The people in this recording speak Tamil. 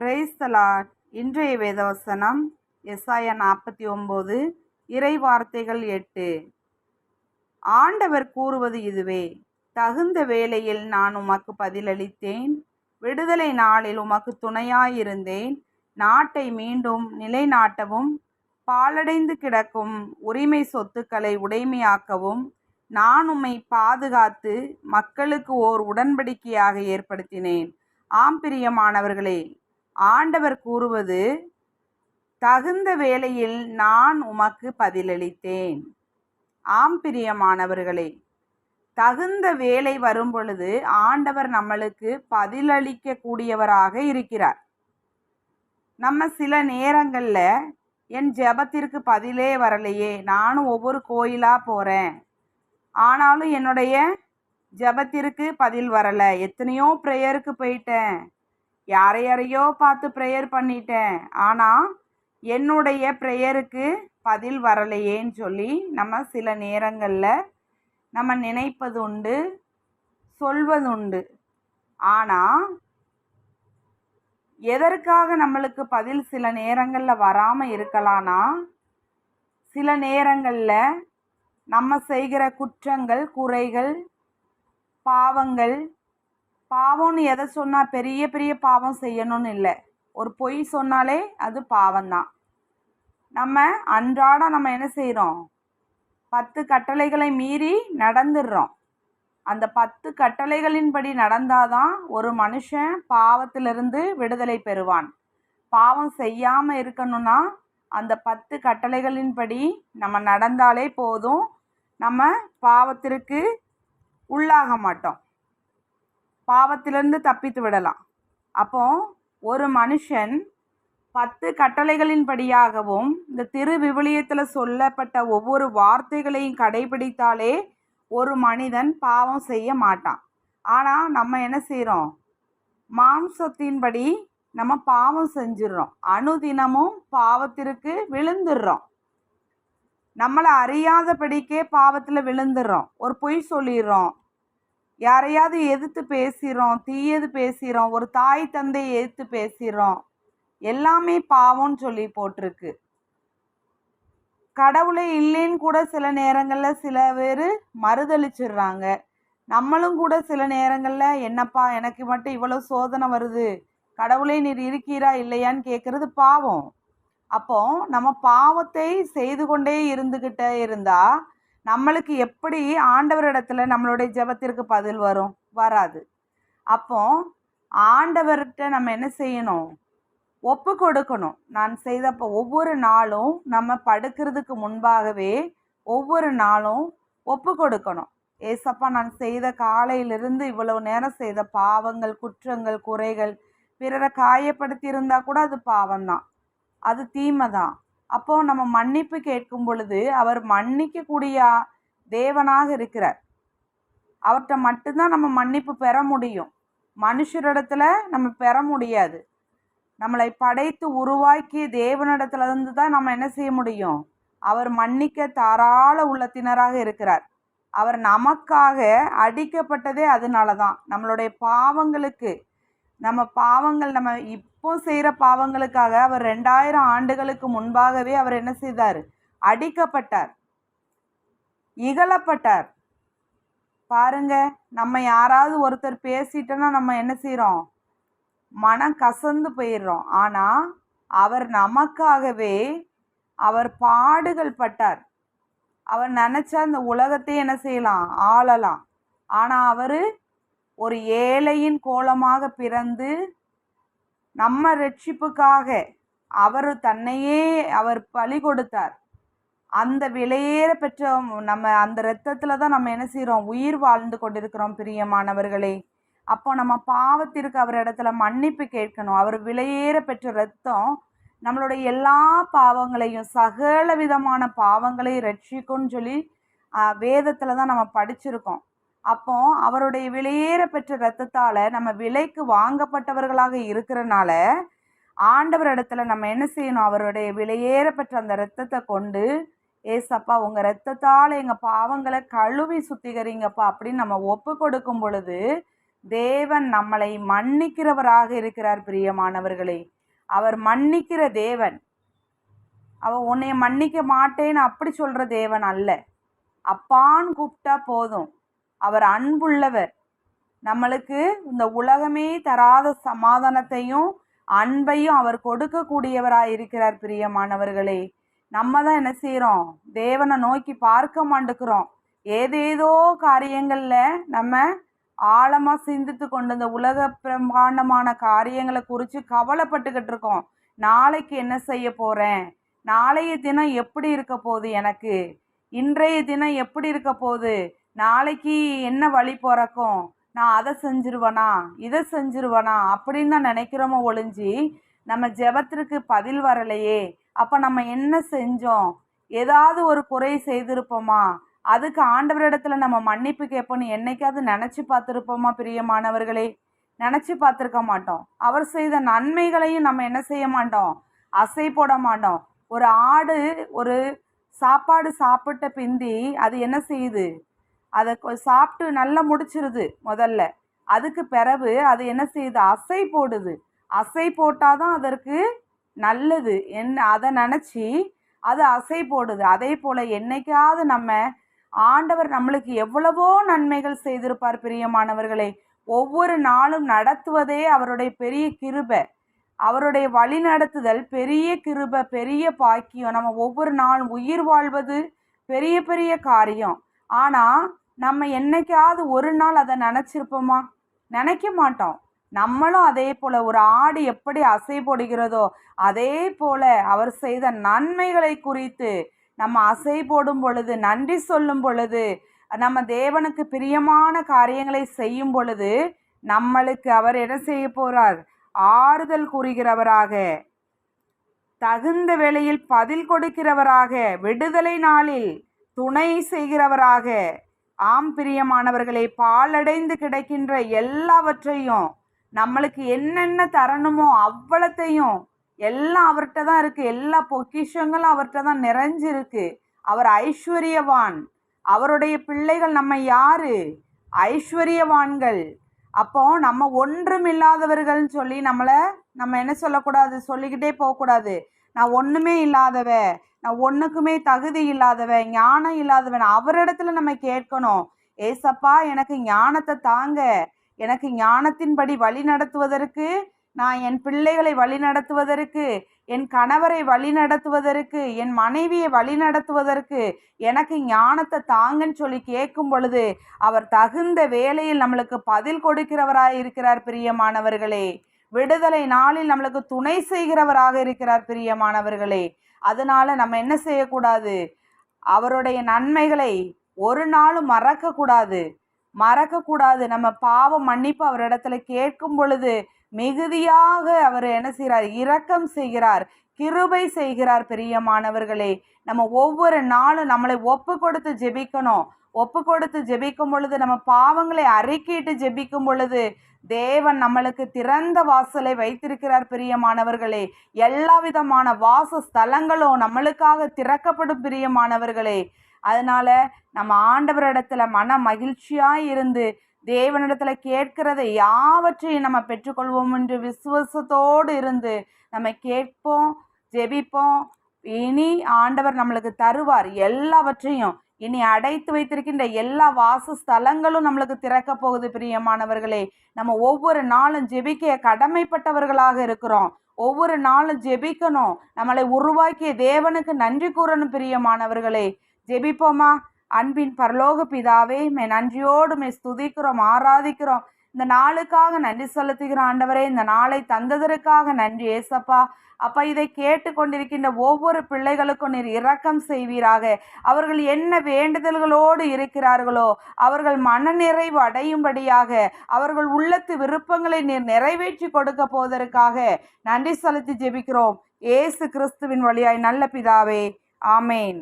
பிரைஸ்தலாட் இன்றைய வேதவசனம் எஸ்ஆய நாற்பத்தி ஒம்பது இறை வார்த்தைகள் எட்டு. ஆண்டவர் கூறுவது இதுவே தகுந்த வேளையில் நான் உமக்கு பதிலளித்தேன் விடுதலை நாளில் உமக்கு துணையாயிருந்தேன் நாட்டை மீண்டும் நிலைநாட்டவும் பாலடைந்து கிடக்கும் உரிமை சொத்துக்களை உடைமையாக்கவும் நான் உம்மை பாதுகாத்து மக்களுக்கு ஓர் உடன்படிக்கையாக ஏற்படுத்தினேன். ஆம்பிரியமானவர்களே ஆண்டவர் கூறுவது தகுந்த வேளையில் நான் உமக்கு பதிலளித்தேன். ஆம் பிரியமானவர்களே தகுந்த வேலை வரும் பொழுது ஆண்டவர் நம்மளுக்கு பதிலளிக்க கூடியவராக இருக்கிறார். நம்ம சில நேரங்களில் என் ஜெபத்திற்கு பதிலே வரலையே நானும் ஒவ்வொரு கோயிலாக போகிறேன் ஆனாலும் என்னுடைய ஜெபத்திற்கு பதில் வரலை எத்தனையோ ப்ரேயருக்கு போயிட்டேன். யாரை யாரையோ பார்த்து ப்ரேயர் பண்ணிட்டேன். ஆனால் என்னுடைய ப்ரேயருக்கு பதில் வரலையேன்னு சொல்லி நம்ம சில நேரங்களில் நம்ம நினைப்பது உண்டு சொல்வதுண்டு. ஆனால் எதற்காக நம்மளுக்கு பதில் சில நேரங்களில் வராமல் இருக்கலாம்னா சில நேரங்களில் நம்ம செய்கிற குற்றங்கள் குறைகள் பாவங்கள் பாவம்னு எதை சொன்னால் பெரிய பெரிய பாவம் செய்யணும்னு இல்லை. ஒரு பொய் சொன்னாலே அது பாவம்தான். நம்ம அன்றாடம் நம்ம என்ன செய்கிறோம் பத்து கட்டளைகளை மீறி நடந்துடுறோம். அந்த பத்து கட்டளைகளின்படி நடந்தாதான் ஒரு மனுஷன் பாவத்திலிருந்து விடுதலை பெறுவான். பாவம் செய்யாமல் இருக்கணும்னா அந்த பத்து கட்டளைகளின்படி நம்ம நடந்தாலே போதும். நம்ம பாவத்திற்கு உள்ளாக மாட்டோம். பாவத்திலிருந்து தப்பித்து விடலாம். அப்போ ஒரு மனுஷன் பத்து கட்டளைகளின்படியாகவும் இந்த திரு விவிலியத்தில் சொல்லப்பட்ட ஒவ்வொரு வார்த்தைகளையும் கடைபிடித்தாலே ஒரு மனிதன் பாவம் செய்ய மாட்டான். ஆனால் நம்ம என்ன செய்கிறோம் மாம்சத்தின்படி நம்ம பாவம் செஞ்சிடறோம் அணுதினமும் பாவத்திற்கு விழுந்துடுறோம் நம்மளை அறியாதபடிக்கே பாவத்தில் விழுந்துடுறோம் ஒரு பொய் சொல்லிடுறோம் யாரையாவது எதிர்த்து பேசுகிறோம் தீயது பேசுகிறோம் ஒரு தாய் தந்தை எதிர்த்து பேசுகிறோம் எல்லாமே பாவம்னு சொல்லி போட்டிருக்கு. கடவுளை இல்லைன்னு கூட சில நேரங்களில் சில பேர் மறுதளிச்சிடுறாங்க நம்மளும் கூட சில நேரங்களில் என்னப்பா எனக்கு மட்டும் இவ்வளோ சோதனை வருது. கடவுளே நீர் இருக்கிறா இல்லையான்னு கேட்குறது பாவம். அப்போ நம்ம பாவத்தை செய்து கொண்டே இருந்துக்கிட்டே இருந்தால் நம்மளுக்கு எப்படி ஆண்டவரிடத்துல நம்மளுடைய ஜெபத்திற்கு பதில் வரும்? வராது. அப்போ ஆண்டவர்கிட்ட நம்ம என்ன செய்யணும்? ஒப்பு கொடுக்கணும். நான் செய்தப்போ ஒவ்வொரு நாளும் நம்ம படுக்கிறதுக்கு முன்பாகவே ஒவ்வொரு நாளும் ஒப்பு கொடுக்கணும். ஏசப்பா நான் செய்த காலையிலிருந்து இவ்வளவு நேரம் செய்த பாவங்கள் குற்றங்கள் குறைகள் பிறரை காயப்படுத்தி இருந்தால் கூட அது பாவம்தான். அது தீமை தான் அப்போது நம்ம மன்னிப்பு கேட்கும் பொழுது அவர் மன்னிக்கக்கூடிய தேவனாக இருக்கிறார். அவர்கிட்ட மட்டும்தான் நம்ம மன்னிப்பு பெற முடியும். மனுஷரிடத்துல நம்ம பெற முடியாது. நம்மளை படைத்து உருவாக்கிய தேவனிடத்துல இருந்து தான் நம்ம என்ன செய்ய முடியும்? அவர் மன்னிக்க தாராள உள்ளத்தினராக இருக்கிறார். அவர் நமக்காக அடிக்கப்பட்டதே அதனால தான் நம்மளுடைய பாவங்களுக்கு நம்ம பாவங்கள் நம்ம இப்போ செய்கிற பாவங்களுக்காக அவர் ரெண்டாயிரம் ஆண்டுகளுக்கு முன்பாகவே அவர் என்ன செய்தார்? அடிக்கப்பட்டார். இகழப்பட்டார். பாருங்க நம்ம யாராவது ஒருத்தர் பேசிட்டோன்னா நம்ம என்ன செய்கிறோம் மனம் கசந்து போயிடுறோம். ஆனால் அவர் நமக்காகவே அவர் பாடுகள் பட்டார். அவர் நினச்சா அந்த உலகத்தை என்ன செய்யலாம்? ஆளலாம். ஆனால் அவர் ஒரு ஏழையின் கோலமாக பிறந்து நம்ம ரட்சிப்புக்காக அவர் தன்னையே அவர் பலி கொடுத்தார். அந்த விலையேற பெற்ற நம்ம அந்த இரத்தத்தில் தான் நம்ம என்ன செய்கிறோம் உயிர் வாழ்ந்து கொண்டிருக்கிறோம் பிரியமானவர்களே. அப்போ நம்ம பாவத்திற்கு அவர் இடத்துல மன்னிப்பு கேட்கணும். அவர் விலையேற பெற்ற ரத்தம் நம்மளுடைய எல்லா பாவங்களையும் சகல விதமான பாவங்களையும் ரட்சிக்கும்னு சொல்லி வேதத்தில் தான் நம்ம படிச்சிருக்கோம். அப்போ அவருடைய விலையேற பெற்ற ரத்தத்தால் நம்ம விலைக்கு வாங்கப்பட்டவர்களாக இருக்கிறனால ஆண்டவர் இடத்துல நம்ம என்ன செய்யணும்? அவருடைய விலையேற பெற்ற அந்த ரத்தத்தை கொண்டு ஏசப்பா உங்கள் ரத்தத்தால் எங்கள் பாவங்களை கழுவி சுத்திகரிங்கப்பா அப்படின்னு நம்ம ஒப்பு கொடுக்கும் பொழுது தேவன் நம்மளை மன்னிக்கிறவராக இருக்கிறார் பிரியமானவர்களே. அவர் மன்னிக்கிற தேவன். அவ உன்னை மன்னிக்க மாட்டேன்னு அப்படி சொல்கிற தேவன் அல்ல. அப்பான்னு கூப்பிட்டா போதும். அவர் அன்புள்ளவர். நம்மளுக்கு இந்த உலகமே தராத சமாதானத்தையும் அன்பையும் அவர் கொடுக்கக்கூடியவராக இருக்கிறார் பிரியமானவர்களே. நம்ம தான் என்ன செய்கிறோம் தேவனை நோக்கி பார்க்க மாட்டுக்கிறோம். ஏதேதோ காரியங்களில் நம்ம ஆழமாக சிந்தித்து கொண்டு இந்த உலக பிரம்மாண்டமான காரியங்களை குறித்து கவலைப்பட்டுக்கிட்டு இருக்கோம். நாளைக்கு என்ன செய்ய போகிறேன் நாளைய தினம் எப்படி இருக்க போகுது எனக்கு? இன்றைய தினம் எப்படி இருக்க போகுது? நாளைக்கு என்ன வழி பிறக்கும்? நான் அதை செஞ்சிருவேனா? இதை செஞ்சிருவேனா? அப்படின்னு தான் நினைக்கிறோமோ ஒழிஞ்சி நம்ம ஜெபத்திற்கு பதில் வரலையே. அப்போ நம்ம என்ன செஞ்சோம்? ஏதாவது ஒரு குறை செய்திருப்போமா? அதுக்கு ஆண்டவரிடத்துல நம்ம மன்னிப்பு கேட்போன்னு என்னைக்காவது நினச்சி பார்த்துருப்போமா பிரியமானவர்களே? நினச்சி பார்த்துருக்க மாட்டோம். அவர் செய்த நன்மைகளையும் நம்ம என்ன செய்ய மாட்டோம்? அசை போட மாட்டோம். ஒரு ஆடு ஒரு சாப்பாடு சாப்பிட்ட பிந்தி அது என்ன செய்யுது? அதை சாப்பிட்டு நல்லா முடிச்சிருது முதல்ல. அதுக்கு பிறகு அது என்ன செய்யுது? அசை போடுது. அசை போட்டால் தான் அதற்கு நல்லது. என்ன அதை நினச்சி அது அசை போடுது. அதே போல் என்னைக்காவது நம்ம ஆண்டவர் நம்மளுக்கு எவ்வளவோ நன்மைகள் செய்திருப்பார் பிரியமானவர்களை. ஒவ்வொரு நாளும் நடத்துவதே அவருடைய பெரிய கிருபை. அவருடைய வழி நடத்துதல் பெரிய கிருபை பெரிய பாக்கியம். நம்ம ஒவ்வொரு நாளும் உயிர் வாழ்வது பெரிய பெரிய காரியம். ஆனால் நம்ம என்னைக்காவது ஒரு நாள் அதை நினச்சிருப்போமா? நினைக்க மாட்டோம். நம்மளும் அதே போல் ஒரு ஆடு எப்படி அசை போடுகிறதோ அதே போல் அவர் செய்த நன்மைகளை குறித்து நம்ம அசை போடும் பொழுது நன்றி சொல்லும் பொழுது நம்ம தேவனுக்கு பிரியமான காரியங்களை செய்யும் பொழுது நம்மளுக்கு அவர் என்ன செய்ய போகிறார் ஆறுதல் கூறுகிறவராக தகுந்த வேளையில் பதில் கொடுக்கிறவராக விடுதலை நாளில் துணை செய்கிறவராக ஆம் பிரியமானவர்களை பாலடைந்து கிடைக்கின்ற எல்லாவற்றையும் நம்மளுக்கு என்னென்ன தரணுமோ அவ்வளத்தையும் எல்லாம் அவர்கிட்ட தான் இருக்குது எல்லா பொக்கிஷங்களும் அவர்கிட்ட தான் நிறைஞ்சிருக்கு. அவர் ஐஸ்வர்யவான். அவருடைய பிள்ளைகள் நம்ம யாரு? ஐஸ்வர்யவான்கள். அப்போ நம்ம ஒன்றும் இல்லாதவர்கள்னு சொல்லி நம்மளை நம்ம என்ன சொல்லக்கூடாது? சொல்லிக்கிட்டே போகக்கூடாது. நான் ஒன்றுமே இல்லாதவ. நான் ஒன்றுக்குமே தகுதி இல்லாதவன் ஞானம் இல்லாதவன் அவரிடத்துல நம்ம கேட்கணும். ஏசப்பா எனக்கு ஞானத்தை தாங்க. எனக்கு ஞானத்தின்படி வழி நடத்துவதற்கு நான் என் பிள்ளைகளை வழி நடத்துவதற்கு என் கணவரை வழி நடத்துவதற்கு என் மனைவியை வழி நடத்துவதற்கு எனக்கு ஞானத்தை தாங்கன்னு சொல்லி கேட்கும் பொழுது அவர் தகுந்த வேலையில் நம்மளுக்கு பதில் கொடுக்கிறவராக இருக்கிறார் பிரியமானவர்களே. விடுதலை நாளில் நம்மளுக்கு துணை செய்கிறவராக இருக்கிறார் பிரியமானவர்களே. அதனால நம்ம என்ன செய்யக்கூடாது? அவருடைய நன்மைகளை ஒரு நாளும் மறக்கக்கூடாது. மறக்கக்கூடாது. நம்ம பாவ மன்னிப்பு அவரிடத்துல கேட்கும் பொழுது மிகுதியாக அவர் என்ன செய்கிறார்? இரக்கம் செய்கிறார். கிருபை செய்கிறார் பெரியமானவர்களே. நம்ம ஒவ்வொரு நாளும் நம்மளை ஒப்பு கொடுத்து ஜெபிக்கணும். ஒப்பு கொடுத்து ஜெபிக்கும் பொழுது நம்ம பாவங்களை அறிக்கையிட்டு ஜெபிக்கும் பொழுது தேவன் நம்மளுக்கு திறந்த வாசலை வைத்திருக்கிறார் பிரியமானவர்களே. எல்லா விதமான வாச ஸ்தலங்களும் நம்மளுக்காக திறக்கப்படும் பிரியமானவர்களே. அதனால நம்ம ஆண்டவரிடத்துல மன மகிழ்ச்சியாய் இருந்து தேவனிடத்துல கேட்கிறதை யாவற்றையும் நம்ம பெற்றுக்கொள்வோம் என்று விசுவாசத்தோடு இருந்து நம்ம கேட்போம் ஜெபிப்போம். இனி ஆண்டவர் நம்மளுக்கு தருவார் எல்லாவற்றையும். இனி அடைத்து வைத்திருக்கின்ற எல்லா வாசஸ்தலங்களும் நம்மளுக்கு திறக்க போகுது பிரியமானவர்களே. நம்ம ஒவ்வொரு நாளும் ஜெபிக்க கடமைப்பட்டவர்களாக இருக்கிறோம். ஒவ்வொரு நாளும் ஜெபிக்கணும். நம்மளை உருவாக்கிய தேவனுக்கு நன்றி கூறணும் பிரியமானவர்களே. ஜெபிப்போமா? அன்பின் பரலோக பிதாவே மே நன்றியோடு மே ஸ்துதிக்கிறோம் ஆராதிக்கிறோம். இந்த நாளுக்காக நன்றி செலுத்துகிற ஆண்டவரே இந்த நாளை தந்ததற்காக நன்றி ஏசப்பா. அப்பா இதை கேட்டுக்கொண்டிருக்கின்ற ஒவ்வொரு பிள்ளைகளுக்கும் நீர் இரக்கம் செய்வீராக. அவர்கள் என்ன வேண்டுதல்களோடு இருக்கிறார்களோ அவர்கள் மனநிறைவு அடையும்படியாக அவர்கள் உள்ளத்து விருப்பங்களை நீர் நிறைவேற்றி கொடுக்க போவதற்காக நன்றி செலுத்தி ஜெபிக்கிறோம். ஏசு கிறிஸ்துவின் வழியாய் நல்ல பிதாவே. ஆமேன்.